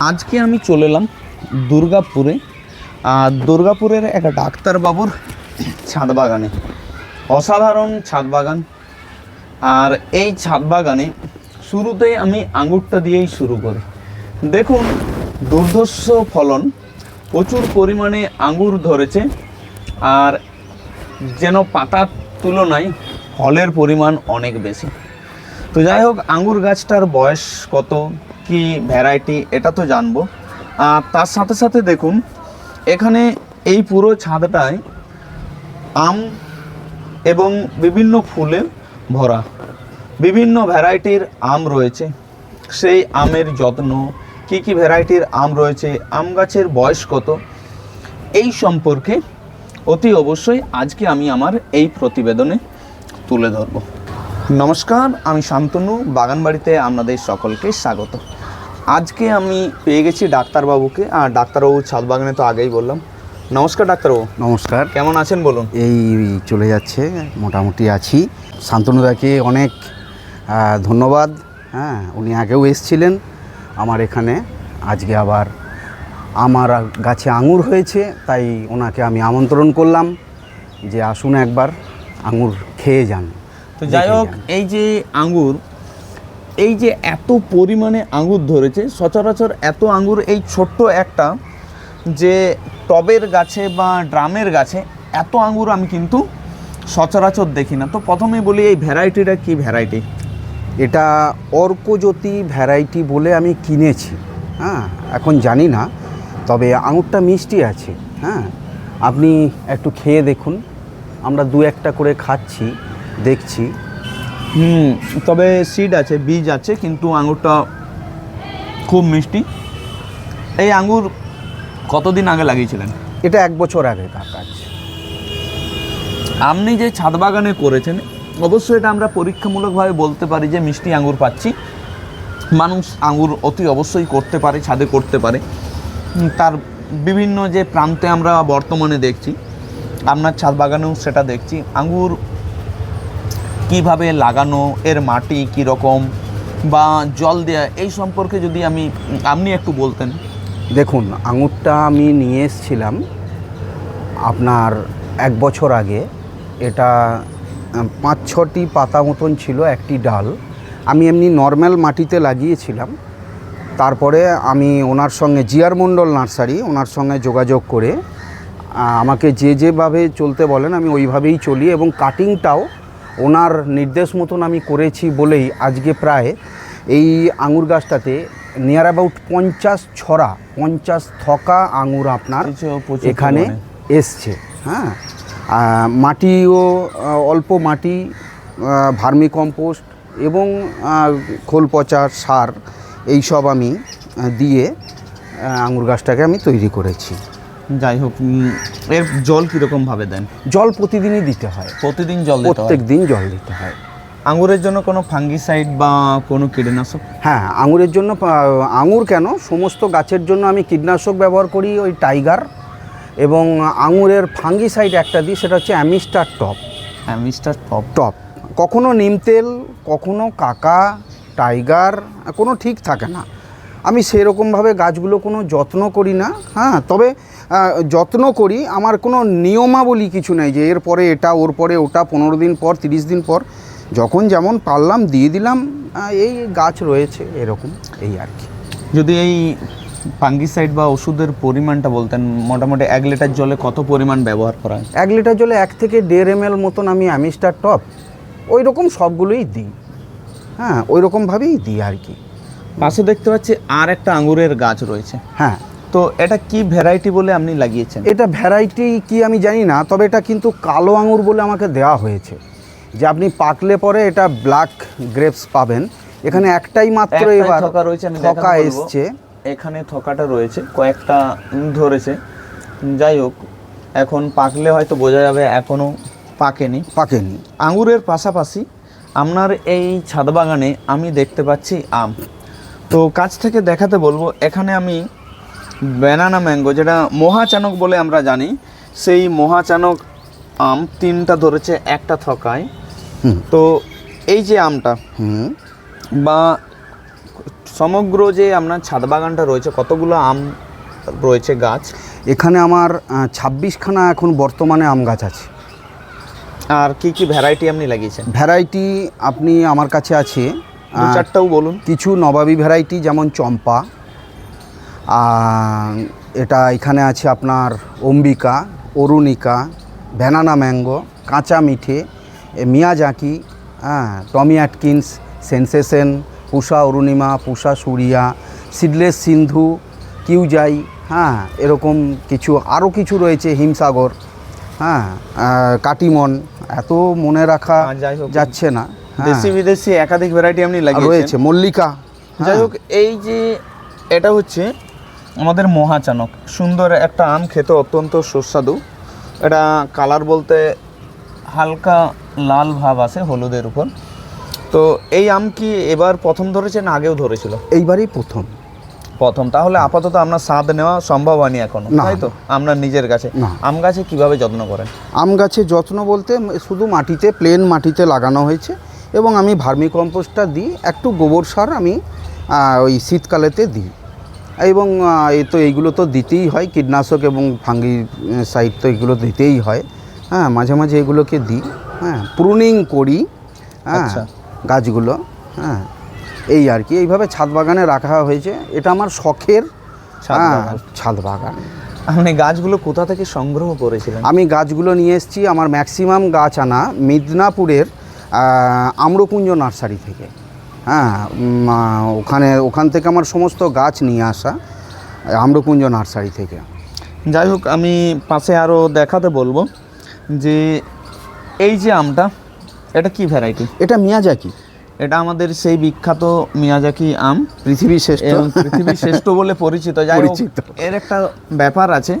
আজকে আমি চলে এলাম দুর্গাপুরে। আর দুর্গাপুরের এক ডাক্তারবাবুর ছাদ বাগানে। অসাধারণ ছাদ বাগান। আর এই ছাদ বাগানে শুরুতেই আমি আঙুরটা দিয়েই শুরু করি। দেখুন, দুর্ধর্ষ ফলন, প্রচুর পরিমাণে আঙুর ধরেছে। আর যেন পাতার তুলনায় ফলের পরিমাণ অনেক বেশি। তো যাই হোক, আঙুর গাছটার বয়স কত? কি ভ্যারাইটি এটা তো জানব। আর তার সাথে সাথে দেখুন, এখানে এই পুরো ছাদটায় আম এবং বিভিন্ন ফুলে ভরা, বিভিন্ন ভ্যারাইটির আম রয়েছে। সেই আমের যত্ন, কি কি ভ্যারাইটির আম রয়েছে, আম গাছের বয়স কত, এই সম্পর্কে অতি অবশ্যই আজকে আমি আমার এই প্রতিবেদনে তুলে ধরব। নমস্কার, আমি শান্তনু, বাগানবাড়িতে আপনাদের সকলকে স্বাগত। আজকে আমি পেয়ে গেছি ডাক্তারবাবুকে। আর ডাক্তারবাবু ছাদ বাগানে তো আগেই বললাম। নমস্কার ডাক্তারবাবু। নমস্কার। কেমন আছেন বলুন? এই চলে যাচ্ছে মোটামুটি আছি। শান্তনুদাকে অনেক ধন্যবাদ। হ্যাঁ উনি আগেও এসছিলেন আমার এখানে। আজকে আবার আমার গাছে আঙুর হয়েছে তাই ওনাকে আমি আমন্ত্রণ করলাম যে আসুন একবার আঙুর খেয়ে যান তো যাই হোক এই যে আঙ্গুর এই যে এত পরিমাণে আঙুর ধরেছে, সচরাচর এত আঙুর এই ছোট্ট একটা যে টবের গাছে বা ড্রামের গাছে এত আঙুর আমি কিন্তু সচরাচর দেখি না। তো প্রথমেই বলি এই ভ্যারাইটিটা কি ভ্যারাইটি? এটা অর্কজ্যোতি ভ্যারাইটি বলে আমি কিনেছি। হ্যাঁ এখন জানি না, তবে আঙুরটা মিষ্টি আছে। হ্যাঁ আপনি একটু খেয়ে দেখুন। আমরা দু একটা করে খাচ্ছি, দেখছি। হুম তবে সিড আছে বীজ আছে কিন্তু আঙুরটা খুব মিষ্টি। এই আঙুর কতদিন আগে লাগিয়েছিলেন? এটা এক বছর আগে কাজ। আপনি যে ছাদ বাগানে করেছেন অবশ্যই এটা আমরা পরীক্ষামূলকভাবে বলতে পারি যে মিষ্টি আঙুর পাচ্ছি। মানুষ আঙুর অতি অবশ্যই করতে পারে ছাদে করতে পারে। তার বিভিন্ন যে প্রান্তে আমরা বর্তমানে দেখছি আপনার ছাদ বাগানেও সেটা দেখছি। আঙ্গুর কীভাবে লাগানো, এর মাটি কী রকম বা জল দেয়া, এই সম্পর্কে যদি আমি, আপনি একটু বলতেন। দেখুন, আঙুরটা আমি নিয়ে এসেছিলাম আপনার এক বছর আগে। এটা পাঁচ ছটি পাতা মতন ছিল, একটি ডাল। আমি এমনি নর্মাল মাটিতে লাগিয়েছিলাম। তারপরে আমি ওনার সঙ্গে, জিয়ার মণ্ডল নার্সারি, ওনার সঙ্গে যোগাযোগ করে আমাকে যে যেভাবে চলতে বলেন, আমি ওইভাবেই চলি এবং কাটিংটাও ওনার নির্দেশ মতন আমি করেছি বলেই আজকে প্রায় এই আঙুর গাছটাতে নিয়ার অ্যাবাউট পঞ্চাশ ছড়া পঞ্চাশ থকা আঙুর আপনার এখানে এসছে হ্যাঁ? মাটিও অল্প মাটি ভার্মি কম্পোস্ট এবং খোল পচা সার এইসব আমি দিয়ে আঙুর গাছটাকে আমি তৈরি করেছি। যাই হোক এর জল কীরকমভাবে দেন? জল প্রতিদিনই দিতে হয়। প্রতিদিন জল দিতে প্রত্যেক দিন জল দিতে হয়। আঙুরের জন্য কোনো ফাঙ্গিসাইড বা কোনো কীটনাশক? হ্যাঁ আঙুরের জন্য আঙুর কেন? সমস্ত গাছের জন্য আমি কীটনাশক ব্যবহার করি ওই টাইগার। এবং আঙুরের ফাঙ্গিসাইড একটা দিই সেটা হচ্ছে Amistar top. Amistar top. Top. কখনো নিম তেল কখনো কাকা টাইগার কোনো ঠিক থাকে না। আমি সেরকমভাবে গাছগুলো কোনো যত্ন করি না হ্যাঁ তবে যত্ন করি আমার কোনো নিয়মাবলী কিছু নেই যে এর পরে এটা ওর পরে ওটা পনেরো দিন পর তিরিশ দিন পর। যখন যেমন পারলাম দিয়ে দিলাম এই গাছ রয়েছে এরকম এই আর কি। যদি এই ফাঙ্গিসাইড বা ওষুধের পরিমাণটা বলতেন মোটামুটি এক লিটার জলে কত পরিমাণ ব্যবহার করা হয়? এক লিটার জলে এক থেকে দেড় এম এল মতন আমি অ্যামিস্টার টপ ওই রকম সবগুলোই দিই। হ্যাঁ ওই রকমভাবেই দিই আর কি। পাশে দেখতে পাচ্ছি আর একটা আঙুরের গাছ রয়েছে। হ্যাঁ। তো এটা কি ভ্যারাইটি বলে আপনি লাগিয়েছেন? এটা ভ্যারাইটি কি আমি জানি না তবে এটা কিন্তু কালো আঙুর বলে আমাকে দেওয়া হয়েছে। যে আপনি পাকলে পরে এটা ব্ল্যাক গ্রেপস পাবেন। এখানে একটাই মাত্র এবার থোকা রয়েছে, আমি থকা এসছে। এখানে থকাটা রয়েছে কয়েকটা ধরেছে। যাই হোক এখন পাকলে হয়তো বোঝা যাবে এখনও পাকেনি। পাকেনি। আঙুরের পাশাপাশি আপনার এই ছাদ বাগানে আমি দেখতে পাচ্ছি আম। তো কাছ থেকে দেখাতে বলব এখানে আমি ব্যানানা ম্যাঙ্গো যেটা মহাচানক বলে আমরা জানি। সেই মহাচানক আম তিনটা ধরেছে একটা থকায়। তো এই যে আমটা বা সমগ্র যে আপনার ছাদ বাগানটা রয়েছে কতগুলো আম রয়েছে গাছ? এখানে আমার ছাব্বিশখানা এখন বর্তমানে আম গাছ আছে। আর কি কি ভ্যারাইটি আপনি লাগিয়েছেন? ভ্যারাইটি আপনি আমার কাছে আছে চারটাও বলুন। কিছু নবাবী ভ্যারাইটি যেমন চম্পা এটা এখানে আছে আপনার অম্বিকা অরুণিকা ভ্যানানা ম্যাঙ্গো কাঁচা মিঠে মিয়াজাকি হ্যাঁ টমি অ্যাটকিন্স সেন্সেশন পুষা অরুণিমা পুষা সুরিয়া সিডলেস সিন্ধু কিউজাই হ্যাঁ এরকম কিছু আরও কিছু রয়েছে হিমসাগর হ্যাঁ কাটিমন এত মনে রাখা হোক, যাচ্ছে না হ্যাঁ, দেশি বিদেশি একাধিক ভ্যারাইটি আপনি লাগিয়েছেন রয়েছে মল্লিকা যাই হ্যাঁ। হোক এই যে এটা হচ্ছে আমাদের মহাচানক। সুন্দর একটা আম খেতে অত্যন্ত সুস্বাদু। এটা কালার বলতে হালকা লাল ভাব আছে হলুদের উপর। তো এই আম কি এবার প্রথম ধরেছে না আগেও ধরেছিল? এইবারই প্রথম। প্রথম। তাহলে আপাতত আপনার স্বাদ নেওয়া সম্ভব হয়নি এখনও। তাই তো? আমরা নিজের কাছে। আম গাছে কীভাবে যত্ন করেন? আম গাছে যত্ন বলতে শুধু মাটিতে প্লেন মাটিতে লাগানো হয়েছে এবং আমি ভার্মি কম্পোস্টটা দিই একটু গোবর সার আমি ওই শীতকালেতে দিই। এবং এই তো এইগুলো তো দিতেই হয় কীটনাশক এবং ফাঙ্গি সাইড তো এগুলো দিতেই হয়। হ্যাঁ মাঝে মাঝে এগুলোকে দিই। হ্যাঁ প্রুনিং করি। হ্যাঁ আচ্ছা। গাছগুলো। হ্যাঁ এই আর কি। এইভাবে ছাদ বাগানে রাখা হয়েছে। এটা আমার শখের ছাদ হ্যাঁ, বাগান। ছাদ বাগান। আপনি গাছগুলো কোথা থেকে সংগ্রহ করেছিলেন? আমি গাছগুলো নিয়ে এসেছি আমার ম্যাক্সিমাম গাছ আনা মিদনাপুরের আম্রকুঞ্জ নার্সারি থেকে। হ্যাঁ ওখানে ওখান থেকে আমার সমস্ত গাছ নিয়ে আসা আম্রকুঞ্জ নার্সারি থেকে। যাই হোক আমি পাশে আরও দেখাতে বলব যে এই যে আমটা এটা কি ভ্যারাইটি এটা মিয়াজাকি। এটা আমাদের সেই বিখ্যাত মিয়াজাকি আম। পৃথিবীর শ্রেষ্ঠ। এবং পৃথিবীর শ্রেষ্ঠ বলে পরিচিত। যাই পরিচিত। এর একটা ব্যাপার আছে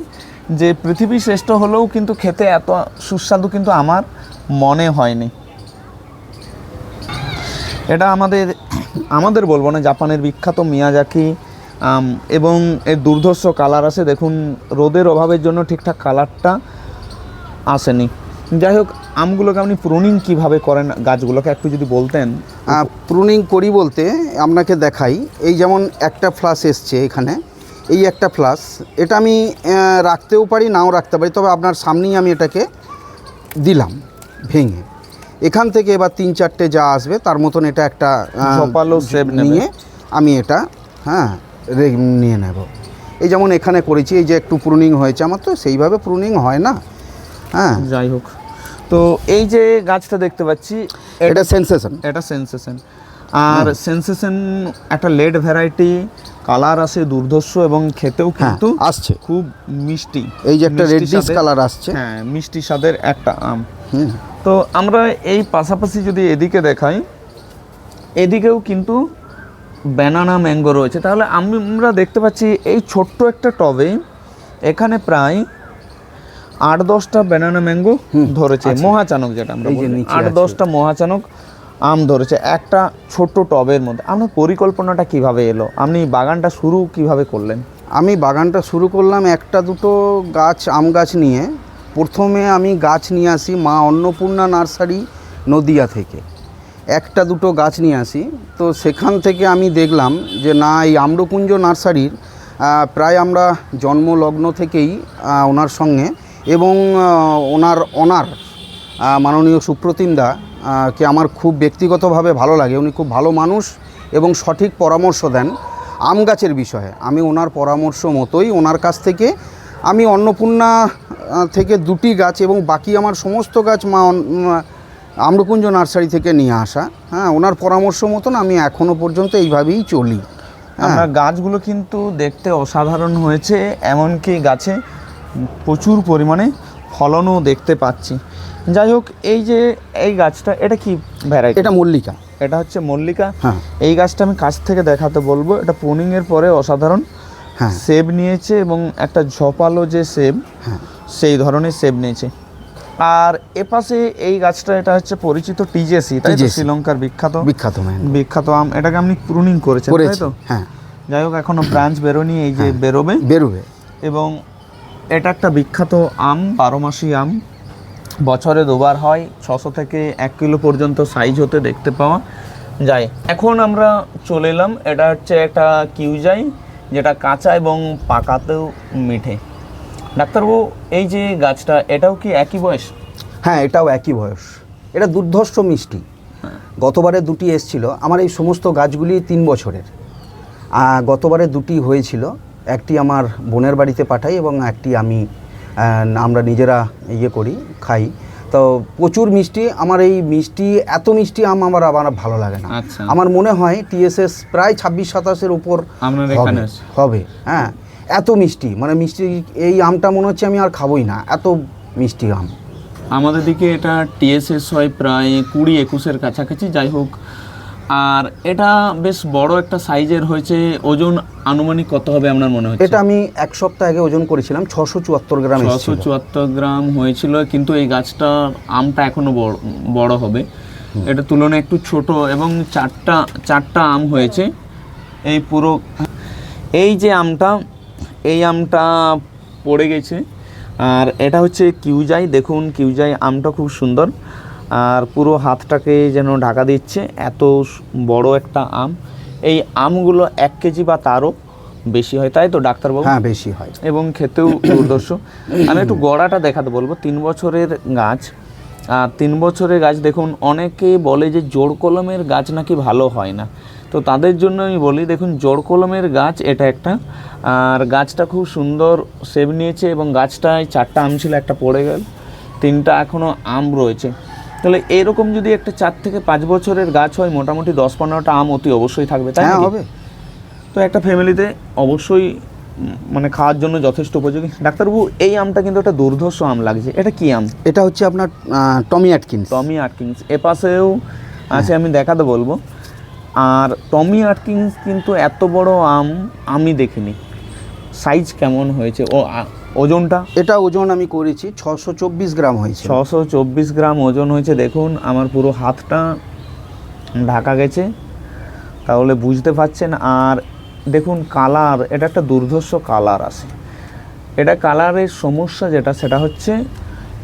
যে পৃথিবী শ্রেষ্ঠ হলেও কিন্তু খেতে এত সুস্বাদু কিন্তু আমার মনে হয়নি। এটা আমাদের আমাদের বলব না, জাপানের বিখ্যাত মিয়াজাকি এবং এর দুর্ধর্ষ কালার আছে। দেখুন, রোদের অভাবের জন্য ঠিকঠাক কালারটা আসেনি। যাই হোক, আমগুলোকে আপনি প্রুনিং কীভাবে করেন গাছগুলোকে, একটু যদি বলতেন। প্রুনিং করি বলতে আপনাকে দেখাই। এই যেমন একটা ফ্লাস এসছে এখানে, এই একটা ফ্লাস। এটা আমি রাখতেও পারি, নাও রাখতে পারি, তবে আপনার সামনেই আমি এটাকে দিলাম, ভেঙে। এখান থেকে এবার তিন চারটে যা আসবে তার মতন এটা একটা ঝোপালো নিয়ে আমি এটা হ্যাঁ নিয়ে নেব। এই যেমন এখানে করেছি এই যে একটু প্রুনিং হয়েছে আমার তো সেইভাবে প্রুনিং হয় না। হ্যাঁ। যাই হোক। তো এই যে গাছটা দেখতে পাচ্ছি এটা সেন্সেশন এটা সেন্সেশন আর সেন্সেশন একটা লেড ভ্যারাইটি কালার আছে দুর্ধর্ষ এবং খেতেও হ্যাঁ কিন্তু আসছে। খুব মিষ্টি। এই যে একটা রেডিশ কালার আসছে। হ্যাঁ মিষ্টি স্বাদের একটা আম। তো আমরা এই পাশাপাশি যদি এদিকে দেখাই এদিকেও কিন্তু ব্যানানা ম্যাঙ্গো রয়েছে। তাহলে আমি- আমরা দেখতে পাচ্ছি এই ছোট্ট একটা টবে এখানে প্রায় আট দশটা ব্যানানা ম্যাঙ্গো ধরেছে। মহাচানক যেটা আমরা আট দশটা মহাচানক আম ধরেছে। একটা ছোট্ট টবের মধ্যে। আপনার পরিকল্পনাটা কীভাবে এলো? আপনি বাগানটা শুরু কীভাবে করলেন? আমি বাগানটা শুরু করলাম একটা দুটো গাছ আম গাছ নিয়ে। প্রথমে আমি গাছ নিয়ে আসি মা অন্নপূর্ণা নার্সারি নদিয়া থেকে। একটা দুটো গাছ নিয়ে আসি। তো সেখান থেকে আমি দেখলাম যে না এই আম্রকুঞ্জ নার্সারির প্রায় আমরা জন্মলগ্ন থেকেই ওনার সঙ্গে এবং ওনার আহ, মাননীয় সুপ্রতিম দা কে আমার খুব ব্যক্তিগতভাবে ভালো লাগে। উনি খুব ভালো মানুষ এবং সঠিক পরামর্শ দেন আম গাছের বিষয়ে। আমি ওনার পরামর্শ মতোই ওনার কাছ থেকে আমি অন্নপূর্ণা থেকে দুটি গাছ এবং বাকি আমার সমস্ত গাছ মা আম্রকুঞ্জ নার্সারি থেকে নিয়ে আসা। হ্যাঁ ওনার পরামর্শ মতন আমি এখনও পর্যন্ত এইভাবেই চলি। হ্যাঁ। আমরা গাছগুলো কিন্তু দেখতে অসাধারণ হয়েছে এমনকি গাছে প্রচুর পরিমাণে ফলনও দেখতে পাচ্ছি। যাই হোক এই যে এই গাছটা এটা কি ভ্যারাইটি এটা মল্লিকা। এটা হচ্ছে মল্লিকা। হ্যাঁ। এই গাছটা আমি কাছ থেকে দেখাতে বলব এটা প্রুনিং এর পরে অসাধারণ। সেব নিয়েছে এবং একটা ঝোপালো যে সেব হ্যাঁ। তো ধরনের সেব নিয়েছে। আর এপাশে এই গাছটা এটা হচ্ছে পরিচিত টিজেসি তাই তো? শ্রীলঙ্কার বিখ্যাত। বিখ্যাত বিখ্যাত আম এটাকে আপনি প্রুনিং করেছেন তাই তো? হ্যাঁ। যাই হোক এখনও ব্রাঞ্চ বেরোনি এই যে বেরোবে। বেরোবে। এবং এটা একটা বিখ্যাত আম বারো মাসি আম। বছরে দুবার হয় ছশো থেকে এক কিলো পর্যন্ত সাইজ হতে দেখতে পাওয়া যায়। এখন আমরা চলে এলাম এটা হচ্ছে একটা কিউজাই। যেটা কাঁচা এবং পাকাতেও মিঠে। ডাক্তারবাবু এই যে গাছটা এটাও কি একই বয়স? হ্যাঁ এটাও একই বয়স। এটা দুর্ধর্ষ মিষ্টি। গতবারে দুটি এসছিল। আমার এই সমস্ত গাছগুলি তিন বছরের। গতবারে দুটি হয়েছিল। একটি আমার বোনের বাড়িতে পাঠাই এবং একটি আমি আমরা নিজেরা ইয়ে করি খাই। তো প্রচুর মিষ্টি। আমার এই মিষ্টি এত মিষ্টি আম আমার আবার ভালো লাগে না। আচ্ছা। আমার মনে হয় টিএসএস প্রায় ছাব্বিশ সাতাশের উপর হবে, হ্যাঁ। এত মিষ্টি মানে মিষ্টি এই আমটা মনে হচ্ছে আমি আর খাবই না। এত মিষ্টি আম। আমাদের দিকে এটা টিএসএস হয় প্রায় কুড়ি একুশের কাছাকাছি। যাই হোক আর এটা বেশ বড় একটা সাইজের হয়েছে ওজন আনুমানিক কত হবে আপনার মনে হচ্ছে? এটা আমি এক সপ্তাহ আগে ওজন করেছিলাম ছশো চুয়াত্তর গ্রাম ছশো চুয়াত্তর গ্রাম হয়েছিল কিন্তু এই গাছটা আমটা এখনও বড় বড় হবে। এটা তুলনায় একটু ছোট এবং চারটা চারটা আম হয়েছে। এই পুরো এই যে আমটা এই আমটা পড়ে গেছে। আর এটা হচ্ছে কিউজাই দেখুন কিউজাই আমটা খুব সুন্দর। আর পুরো হাতটাকে যেন ঢাকা দিচ্ছে। এত বড় একটা আম। এই আমগুলো এক কেজি বা তারও বেশি হয় তাই তো ডাক্তারবাবু? হ্যাঁ বেশি হয়। এবং খেতেও দুর্দর্শ। আমি একটু গড়াটা দেখাতে বলব। তিন বছরের গাছ। আর তিন বছরের গাছ দেখুন অনেকে বলে যে জোড় কলমের গাছ নাকি ভালো হয় না। তো তাদের জন্য আমি বলি দেখুন জোড় কলমের গাছ এটা একটা। আর গাছটা খুব সুন্দর সেব নিয়েছে এবং গাছটায় চারটা আম ছিল একটা পড়ে গেল। তিনটা এখনও আম রয়েছে। তাহলে এরকম যদি একটা চার থেকে পাঁচ বছরের গাছ হয় মোটামুটি দশ পনেরোটা আম অতি অবশ্যই থাকবে তাই হ্যাঁ হবে। তো একটা ফ্যামিলিতে অবশ্যই মানে খাওয়ার জন্য যথেষ্ট উপযোগী। ডাক্তারবাবু এই আমটা কিন্তু একটা দুর্ধর্ষ আম লাগছে। এটা কি আম? এটা হচ্ছে আপনার টমি অ্যাটকিন্স টমি আটকিংস এ পাশেও আছে আমি দেখাতে বলব। আর টমি আটকিংস কিন্তু এত বড় আম আমি দেখিনি। সাইজ কেমন হয়েছে? ও ওজনটা? এটা ওজন আমি করেছি ছশো চব্বিশ গ্রাম হয়েছে। ছশো চব্বিশ গ্রাম ওজন হয়েছে। দেখুন আমার পুরো হাতটা ঢাকা গেছে। তাহলে বুঝতে পারছেন আর দেখুন কালার এটা একটা দুর্ধর্ষ কালার আছে। এটা কালারের সমস্যা যেটা সেটা হচ্ছে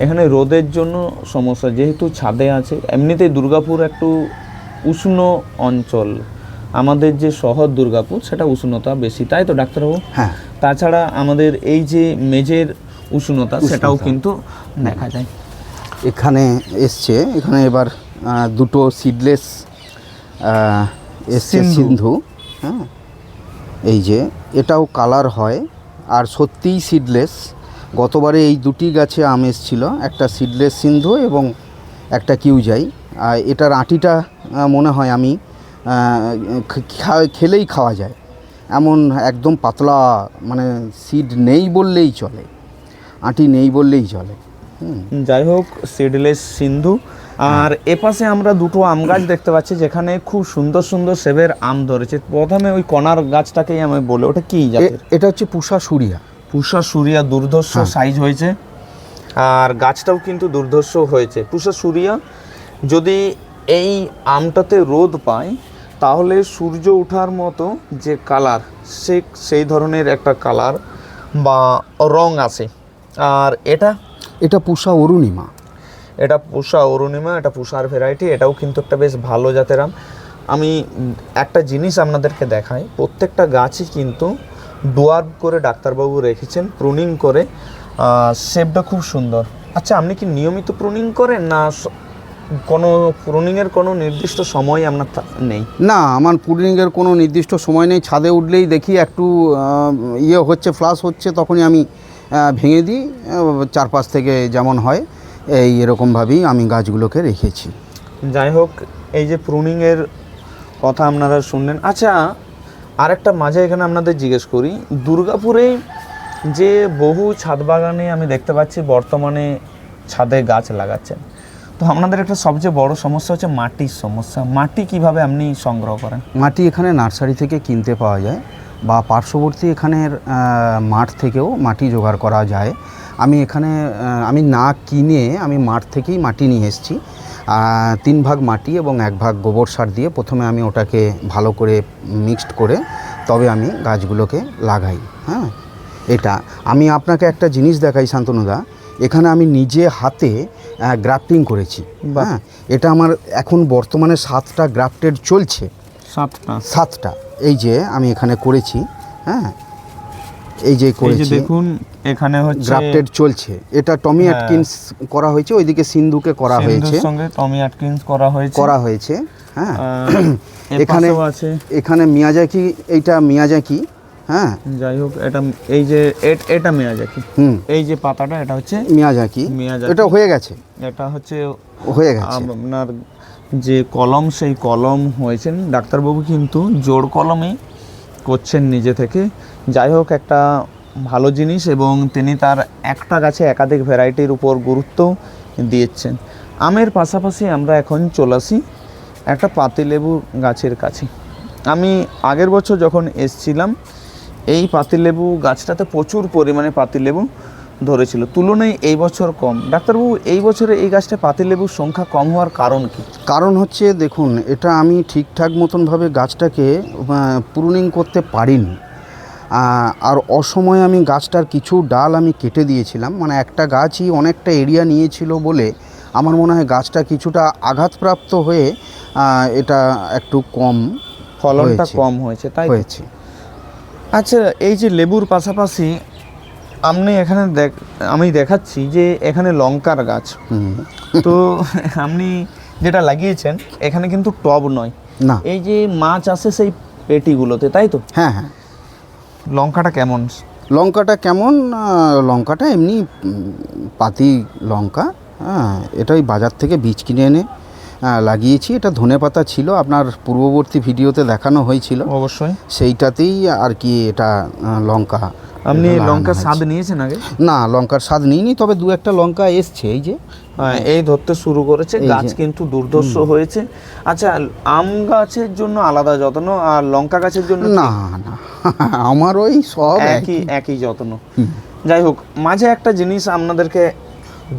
এখানে রোদের জন্য সমস্যা। যেহেতু ছাদে আছে এমনিতেই দুর্গাপুর একটু উষ্ণ অঞ্চল। আমাদের যে শহর দুর্গাপুর সেটা উষ্ণতা বেশি তাই তো ডাক্তারবাবু? হ্যাঁ। তাছাড়া আমাদের এই যে মেজের উষ্ণতা সেটাও কিন্তু দেখা যায়। এখানে এসছে এখানে এবার দুটো সিডলেস এসছে সিন্ধু। হ্যাঁ। এই যে এটাও কালার হয় আর সত্যিই সিডলেস গতবারে এই দুটি গাছে আম এসছিল একটা সিডলেস সিন্ধু এবং একটা কিউজাই। আর এটার আটিটা মনে হয় আমি খেলেই খাওয়া যায়। এমন একদম পাতলা মানে সিড নেই বললেই চলে। আটি নেই বললেই চলে। যাই হোক সিডলেস সিন্ধু। আর এপাশে আমরা দুটো আম গাছ দেখতে পাচ্ছি যেখানে খুব সুন্দর সুন্দর সেবের আম ধরেছে। প্রথমে ওই কনার গাছটাকেই আমি বলে ওটা কি এটা হচ্ছে পুষা সুরিয়া। পুষা সুরিয়া দুর্ধর্ষ হ্যাঁ। সাইজ হয়েছে। আর গাছটাও কিন্তু দুর্ধর্ষ হয়েছে। পুষা সুরিয়া যদি এই আমটাতে রোদ পায় তাহলে সূর্য ওঠার মতো যে কালার সে সেই ধরনের একটা কালার বা রং আসে আর এটা? এটা পুষা অরুণিমা। এটা পুষা অরুণিমা এটা পুষার ভ্যারাইটি এটাও কিন্তু একটা বেশ ভালো জাতের আম। আমি একটা জিনিস আপনাদেরকে দেখাই প্রত্যেকটা গাছই কিন্তু ডোয়ার্ভ করে ডাক্তারবাবু রেখেছেন প্রুনিং করে শেপটা খুব সুন্দর। আচ্ছা আপনি কি নিয়মিত প্রুনিং করেন না কোনো প্রুনিংয়ের কোনো নির্দিষ্ট সময় আপনার নেই। না আমার পুডিংয়ের কোনো নির্দিষ্ট সময় নেই। ছাদে উঠলেই দেখি একটু ইয়ে হচ্ছে ফ্লাশ হচ্ছে তখনই আমি ভেঙে দিই। চারপাশ থেকে যেমন হয় এই এরকমভাবেই আমি গাছগুলোকে রেখেছি। যাই হোক এই যে প্রুনিংয়ের কথা আপনারা শুনলেন। আচ্ছা আরেকটা মাঝে এখানে আপনাদের জিজ্ঞেস করি। দুর্গাপুরে যে বহু ছাদ বাগানে আমি দেখতে পাচ্ছি বর্তমানে ছাদে গাছ লাগাচ্ছেন। তো আপনাদের একটা সবচেয়ে বড় সমস্যা হচ্ছে মাটির সমস্যা। মাটি কীভাবে আপনি সংগ্রহ করেন? মাটি এখানে নার্সারি থেকে কিনতে পাওয়া যায় বা পার্শ্ববর্তী এখানের মাঠ থেকেও মাটি জোগাড় করা যায়। আমি এখানে আমি না কিনে আমি মাঠ থেকেই মাটি নিয়ে এসেছি। তিন ভাগ মাটি এবং এক ভাগ গোবর সার দিয়ে প্রথমে আমি ওটাকে ভালো করে মিক্সড করে তবে আমি গাছগুলোকে লাগাই। হ্যাঁ এটা। আমি আপনাকে একটা জিনিস দেখাই শান্তনুদা এখানে আমি নিজে হাতে গ্রাফটিং করেছি। হ্যাঁ? এটা আমার এখন বর্তমানে সাতটা গ্রাফটেড চলছে। সাতটা? সাতটা। এই যে আমি এখানে করেছি। হ্যাঁ? এই যে করেছি। দেখুন এখানে হচ্ছে গ্রাফটেড চলছে। এটা টমি। অ্যাটকিন্স করা হয়েছে ওইদিকে সিন্ধুকে করা হয়েছে। সঙ্গে টমি আটকিন্স করা হয়েছে। করা হয়েছে। হ্যাঁ? এখানে এখানে মিয়াজাকি এইটা মিয়াজাকি। হ্যাঁ। যাই হোক এটা এই যে এট- এটা মেয়াজাকি। হুম। এই যে পাতাটা এটা হচ্ছে মিয়াজাকি। মিয়াজাকি। এটা হয়ে গেছে। এটা হচ্ছে হয়ে গেছে। আপনার যে কলম সেই কলম হয়েছেন। ডাক্তারবাবু কিন্তু জোড় কলমে করছেন নিজে থেকে। যাই হোক একটা ভালো জিনিস এবং তিনি তার একটা গাছে একাধিক ভ্যারাইটির উপর গুরুত্ব দিয়েছেন। আমের পাশাপাশি আমরা এখন চলে আসি একটা পাতিলেবু গাছের কাছে। আমি আগের বছর যখন এসছিলাম এই পাতিলেবু গাছটাতে প্রচুর পরিমাণে পাতিলেবু ধরেছিল। তুলনায় এই বছর কম। ডাক্তারবাবু এই বছরে এই গাছটা পাতিলেবুর সংখ্যা কম হওয়ার কারণ কি? কারণ হচ্ছে দেখুন এটা আমি ঠিকঠাক মতনভাবে গাছটাকে প্রুনিং করতে পারিনি। আর অসময়ে আমি গাছটার কিছু ডাল আমি কেটে দিয়েছিলাম। মানে একটা গাছই অনেকটা এরিয়া নিয়েছিল বলে আমার মনে হয় গাছটা কিছুটা আঘাতপ্রাপ্ত হয়ে এটা একটু কম ফলনটা কম হয়েছে তাই হয়েছে। আচ্ছা এই যে লেবুর পাশাপাশি আপনি এখানে দেখ আমি দেখাচ্ছি যে এখানে লঙ্কার গাছ। তো আপনি যেটা লাগিয়েছেন এখানে কিন্তু টব নয়। না। এই যে মাছ আসে সেই পেটিগুলোতে তাই তো? হ্যাঁ হ্যাঁ। লঙ্কাটা কেমন? লঙ্কাটা কেমন? লঙ্কাটা এমনি পাতি লঙ্কা হ্যাঁ এটা ওই বাজার থেকে বীজ কিনে এনে লাগিয়েছি। এটা ধনে পাতা ছিল। আপনার পূর্ববর্তী ভিডিওতে দেখানো হয়েছিল। অবশ্যই। সেইটাতেই আর কি এটা লঙ্কা আপনি লঙ্কার স্বাদ নিয়েছেন আগে? না লঙ্কার স্বাদ নিইনি তবে দু একটা লঙ্কা এসছে এই যে। হ্যাঁ, এই ধরতে শুরু করেছে। গাছ কিন্তু দুর্ধর্ষ হয়েছে। আচ্ছা আম গাছের জন্য আলাদা যত্ন আর লঙ্কা গাছের জন্য না না আমার ওই সব একই একই। যত্ন। যাই হোক মাঝে একটা জিনিস আপনাদেরকে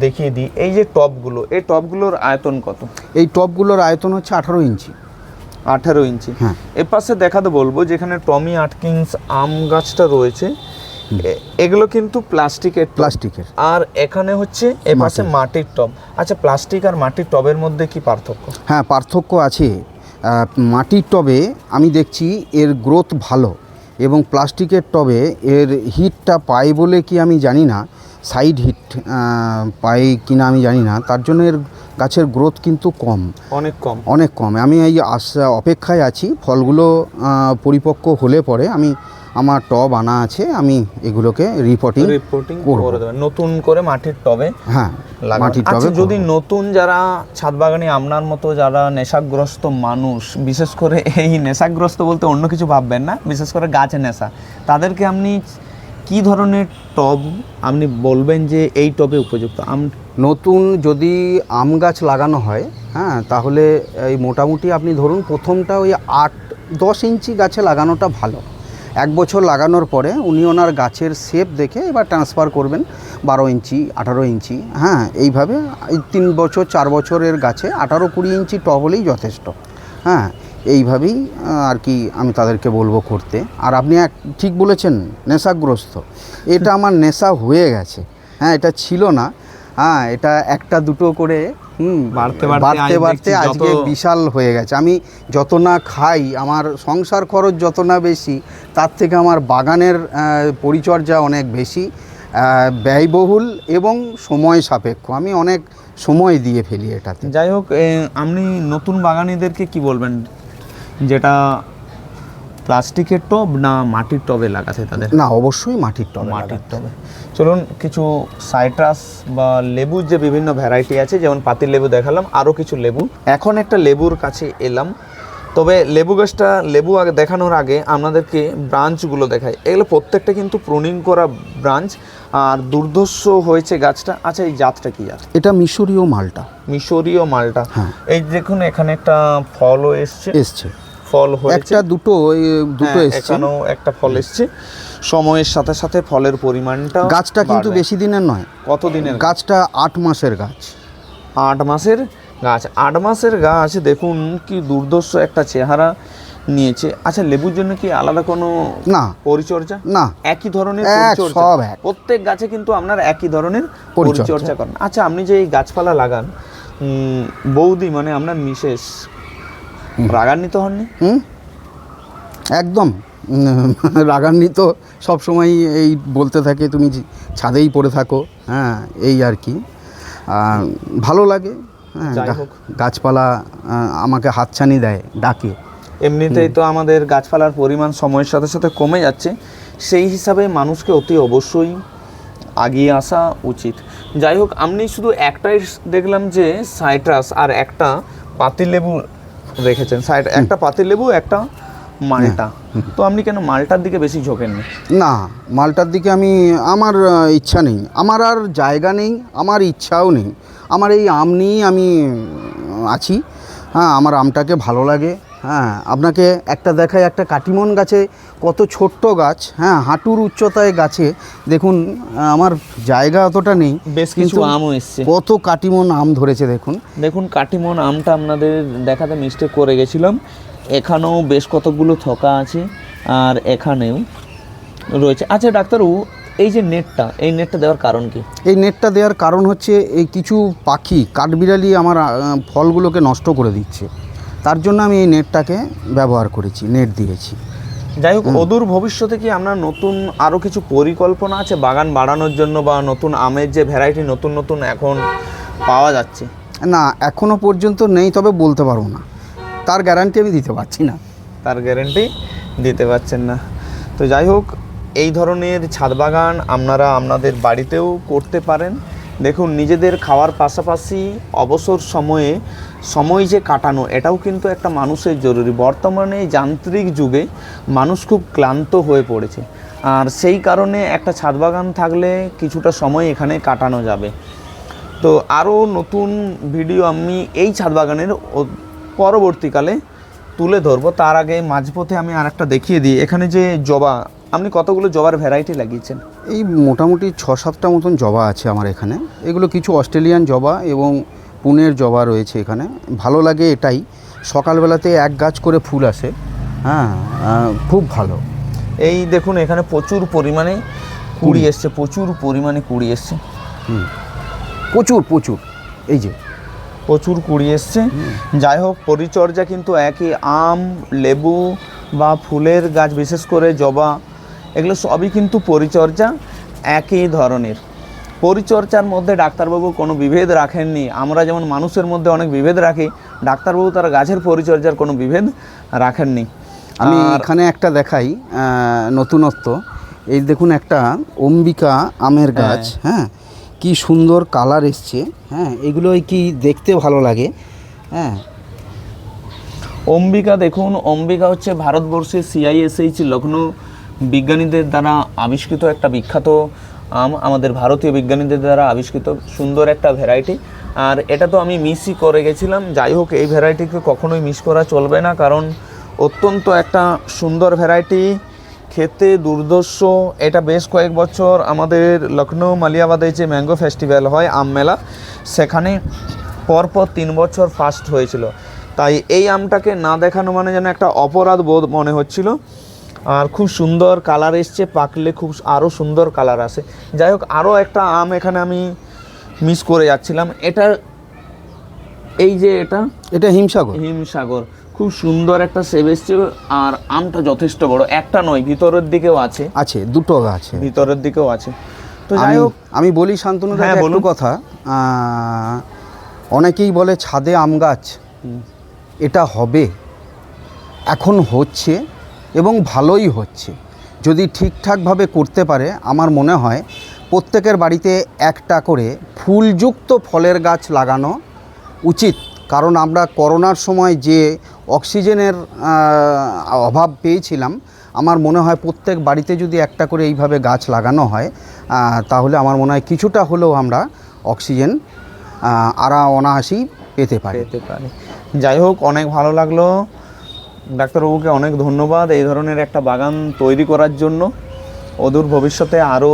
দেখিয়ে দিই। এই যে টপগুলো এই টপগুলোর আয়তন কত? এই টপগুলোর আয়তন হচ্ছে আঠারো ইঞ্চি। আঠারো ইঞ্চি। হ্যাঁ। এর পাশে দেখাতে বলব যেখানে টমি আটকিংস আম গাছটা রয়েছে এগুলো কিন্তু প্লাস্টিকের প্লাস্টিকের। আর এখানে হচ্ছে এ পাশে মাটির টব। আচ্ছা প্লাস্টিক আর মাটির টবের মধ্যে কি পার্থক্য? হ্যাঁ পার্থক্য আছে। মাটির টবে আমি দেখছি এর গ্রোথ ভালো এবং প্লাস্টিকের টবে এর হিটটা পাই বলে কি আমি জানি না। সাইড হিট পাই কিনা আমি জানি না। তার জন্য এর গাছের গ্রোথ কিন্তু কম। অনেক কম। অনেক কম। আমি এই আশা অপেক্ষায় আছি। ফলগুলো পরিপক্ক হলে পরে আমি আমার টব আনা আছে আমি এগুলোকে রিপোর্টিং রিপোর্টিং করে দেবেন। নতুন করে মাটির টবে হ্যাঁ। মাটির আচ্ছা টবে যদি নতুন যারা ছাদ বাগানে আপনার মতো যারা নেশাগ্রস্ত মানুষ বিশেষ করে এই নেশাগ্রস্ত বলতে অন্য কিছু ভাববেন না বিশেষ করে গাছে নেশা তাদেরকে আপনি কি ধরনের টব আপনি বলবেন যে এই টবে উপযুক্ত? আম নতুন যদি আম গাছ লাগানো হয় হ্যাঁ তাহলে এই মোটামুটি আপনি ধরুন প্রথমটা ওই আট, দশ ইঞ্চি গাছে লাগানোটা ভালো। এক বছর লাগানোর পরে উনি ওনার গাছের শেপ দেখে এবার ট্রান্সফার করবেন বারো ইঞ্চি, আঠারো ইঞ্চি হ্যাঁ এইভাবে এই তিন বছর, চার বছরের গাছে আঠারো কুড়ি ইঞ্চি টব হলেই যথেষ্ট হ্যাঁ। এইভাবেই আর কি আমি তাদেরকে বলব করতে। আর আপনি এক ঠিক বলেছেন নেশাগ্রস্ত। এটা আমার নেশা হয়ে গেছে। হ্যাঁ এটা ছিল না। হ্যাঁ এটা একটা দুটো করে হুম বাড়তে বাড়তে বাড়তে আজকে বিশাল হয়ে গেছে। আমি যত না খাই আমার সংসার খরচ যত না বেশি তার থেকে আমার বাগানের পরিচর্যা অনেক বেশি ব্যয়বহুল এবং সময় সাপেক্ষ। আমি অনেক সময় দিয়ে ফেলি এটাতে। যাই হোক আপনি নতুন বাগানিদেরকে কি বলবেন? যেটা প্লাস্টিকের টব না মাটির টবে লাগাতে তাদের? না অবশ্যই মাটির টবে মাটির টবে। চলুন কিছু সাইট্রাস বা লেবুর যে বিভিন্ন ভ্যারাইটি আছে যেমন পাতির লেবু দেখালাম আরও কিছু লেবু। এখন একটা লেবুর কাছে এলাম। তবে লেবু গাছটা লেবু আগে দেখানোর আগে আপনাদেরকে ব্রাঞ্চগুলো দেখাই। এগুলো প্রত্যেকটা কিন্তু প্রুনিং করা ব্রাঞ্চ। আর দুর্ধর্ষ হয়েছে গাছটা। আচ্ছা এই জাতটা কি জাত এটা মিশরীয় মালটা। মিশরীয় মালটা। হ্যাঁ। এই দেখুন এখানে একটা ফলও এসছে। এসছে। ফল হয়েছে। একটা দুটো দুটো হ্যাঁ, এসছে। একটা ফল এসছে। সময়ের সাথে সাথে ফলের পরিমাণটা গাছটা কিন্তু বেশি দিনের নয়। কত দিনের গাছটা আট মাসের গাছ। আট মাসের গাছ। আট মাসের গাছ দেখুন কি দুর্দর্শ একটা চেহারা নিয়েছে। আচ্ছা লেবুর জন্য কি আলাদা কোনো না। পরিচর্যা? না। একই ধরনের এক, পরিচর্যা। সব এক। প্রত্যেক গাছে কিন্তু আপনার একই ধরনের পরিচর্যা। পরিচর্যা করেন। আচ্ছা আপনি যে এই গাছপালা লাগান বৌদি মানে আপনার মিসেস রাগান্বিত হননি? হুম? একদম। রাগান্বিত সবসময় এই বলতে থাকে তুমি ছাদেই পড়ে থাকো। হ্যাঁ এই আর কি। ভালো লাগে। হ্যাঁ যাই হোক। গাছপালা আমাকে হাতছানি দেয় ডাকে। এমনিতেই তো আমাদের গাছপালার পরিমাণ সময়ের সাথে সাথে কমে যাচ্ছে। সেই হিসাবে মানুষকে অতি অবশ্যই আগিয়ে আসা উচিত। যাই হোক আপনি শুধু একটাই দেখলাম যে সাইট্রাস আর একটা পাতিলেবু রেখেছেন। সাইড একটা পাতিলেবু একটা মালটা। তো আপনি কেন মালটার দিকে বেশি ঝোঁকেন? না মালটার দিকে আমি আমার ইচ্ছা নেই। আমার আর জায়গা নেই আমার ইচ্ছাও নেই। আমার এই আম নিয়েই আমি আছি। হ্যাঁ আমার আমটাকে ভালো লাগে। হ্যাঁ আপনাকে একটা দেখায় একটা কাটিমন গাছে কত ছোট্ট গাছ হ্যাঁ হাঁটুর উচ্চতায় গাছে। দেখুন আমার জায়গা অতটা নেই বেশ কিছু আমও এসছে। কত কাটিমন আম ধরেছে দেখুন। দেখুন কাটিমন আমটা আপনাদের দেখাতে মিস্টেক করে গেছিলাম। এখানেও বেশ কতগুলো থকা আছে আর এখানেও রয়েছে। আচ্ছা ডাক্তারবাবু এই যে নেটটা এই নেটটা দেওয়ার কারণ কি? এই নেটটা দেওয়ার কারণ হচ্ছে এই কিছু পাখি কাঠবিড়ালি আমার ফলগুলোকে নষ্ট করে দিচ্ছে। তার জন্য আমি এই নেটটাকে ব্যবহার করেছি নেট দিয়েছি। যাই হোক অদূর ভবিষ্যতে কি আপনার নতুন আরও কিছু পরিকল্পনা আছে বাগান বাড়ানোর জন্য বা নতুন আমের যে ভ্যারাইটি নতুন নতুন এখন পাওয়া যাচ্ছে? না এখনও পর্যন্ত নেই তবে বলতে পারব না। তার গ্যারান্টি আমি দিতে পারছি না। তার গ্যারান্টি দিতে পারছেন না। তো যাই হোক এই ধরনের ছাদ বাগান আপনারা আপনাদের বাড়িতেও করতে পারেন। দেখুন, নিজেদের খাওয়ার পাশাপাশি অবসর সময়ে সময় যে কাটানো, এটাও কিন্তু একটা মানুষের জরুরি। বর্তমানে যান্ত্রিক যুগে মানুষ খুব ক্লান্ত হয়ে পড়েছে। আর সেই কারণে একটা ছাদ বাগান থাকলে কিছুটা সময় এখানে কাটানো যাবে। তো আরও নতুন ভিডিও আমি এই ছাদ বাগানের পরবর্তীকালে তুলে ধরবো। তার আগে মাঝপথে আমি আর একটা দেখিয়ে দিই। এখানে যে জবা আপনি কতগুলো জবার ভ্যারাইটি লাগিয়েছেন? এই মোটামুটি ছ সাতটা মতন জবা আছে আমার এখানে। এগুলো কিছু অস্ট্রেলিয়ান জবা এবং পুনের জবা রয়েছে এখানে। ভালো লাগে এটাই। সকালবেলাতে এক গাছ করে ফুল আসে। হ্যাঁ খুব ভালো। এই দেখুন এখানে প্রচুর পরিমাণে কুড়ি এসছে প্রচুর পরিমাণে কুড়ি এসছে। হুম। প্রচুর প্রচুর। এই যে। প্রচুর কুড়ি এসছে। যাই হোক পরিচর্যা কিন্তু একই। আম লেবু বা ফুলের গাছ বিশেষ করে জবা এগুলো সবই কিন্তু পরিচর্যা একই ধরনের। পরিচর্যার মধ্যে ডাক্তারবাবু কোনো বিভেদ রাখেননি। আমরা যেমন মানুষের মধ্যে অনেক বিভেদ রাখি ডাক্তারবাবু তার গাছের পরিচর্যার কোনো বিভেদ রাখেননি। আমি এখানে একটা দেখাই নতুনত্ব। এই দেখুন একটা অম্বিকা আমের গাছ হ্যাঁ? কি সুন্দর কালার এসছে হ্যাঁ? এগুলো কি দেখতে ভালো লাগে হ্যাঁ? অম্বিকা দেখুন অম্বিকা হচ্ছে ভারতবর্ষের সিআইএসএইচ লখনৌ বিজ্ঞানীদের দ্বারা আবিষ্কৃত একটা বিখ্যাত, আম, আমাদের ভারতীয় বিজ্ঞানীদের দ্বারা আবিষ্কৃত সুন্দর একটা ভ্যারাইটি আর এটা তো আমি মিসই করে গেছিলাম। যাই হোক, এই ভ্যারাইটিকে কখনোই মিস করা চলবে না, কারণ অত্যন্ত একটা সুন্দর ভ্যারাইটি খেতে দুর্দর্শ। এটা বেশ কয়েক বছর আমাদের লখনৌ মালিয়াবাদে যে ম্যাঙ্গো ফেস্টিভ্যাল হয়, আম মেলা, সেখানে পরপর তিন বছর ফার্স্ট হয়েছিল। তাই এই আমটাকে না দেখানো মানে যেন একটা অপরাধ বোধ মনে হচ্ছিল। আর খুব সুন্দর কালার এসছে পাকলে খুব আরও সুন্দর কালার আসে। যাই হোক আরও একটা আম এখানে আমি মিস করে যাচ্ছিলাম। এটা এই যে এটা? এটা হিমসাগর। হিমসাগর। খুব সুন্দর একটা সেব এসছে আর আমটা যথেষ্ট বড়। একটা নয় ভিতরের দিকেও আছে। আছে দুটো গাছ ভিতরের দিকেও আছে। তো যাই হোক আমি বলি শান্তনু হ্যাঁ, বলুন। কথা। অনেকেই বলে ছাদে আম গাছ। এটা হবে। এখন হচ্ছে। এবং ভালোই হচ্ছে। যদি ঠিকঠাকভাবে করতে পারে, আমার মনে হয় প্রত্যেকের বাড়িতে একটা করে ফুলযুক্ত ফলের গাছ লাগানো উচিত। কারণ আমরা করোনার সময় যে অক্সিজেনের অভাব পেয়েছিলাম, আমার মনে হয় প্রত্যেক বাড়িতে যদি একটা করে এইভাবে গাছ লাগানো হয় তাহলে আমার মনে হয় কিছুটা হলেও আমরা অক্সিজেন আরা অনায়াসেই পেতে পারি। পেতে পারে। যাই হোক, অনেক ভালো লাগল। ডাক্তারবাবুকে অনেক ধন্যবাদ এই ধরনের একটা বাগান তৈরি করার জন্য। অদূর ভবিষ্যতে আরও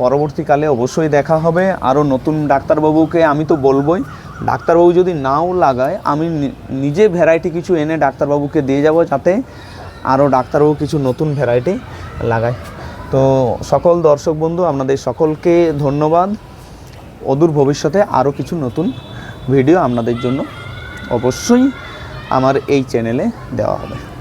পরবর্তীকালে অবশ্যই দেখা হবে। আরও নতুন ডাক্তারবাবুকে আমি তো বলবই। ডাক্তারবাবু যদি নাও লাগায়, আমি নিজে ভ্যারাইটি কিছু এনে ডাক্তারবাবুকে দিয়ে যাব যাতে আরও ডাক্তারবাবু কিছু নতুন ভ্যারাইটি লাগায়। তো সকল দর্শক বন্ধু, আপনাদের সকলকে ধন্যবাদ। অদূর ভবিষ্যতে আরও কিছু নতুন ভিডিও আপনাদের জন্য অবশ্যই আমার এই চ্যানেলে দেওয়া হবে।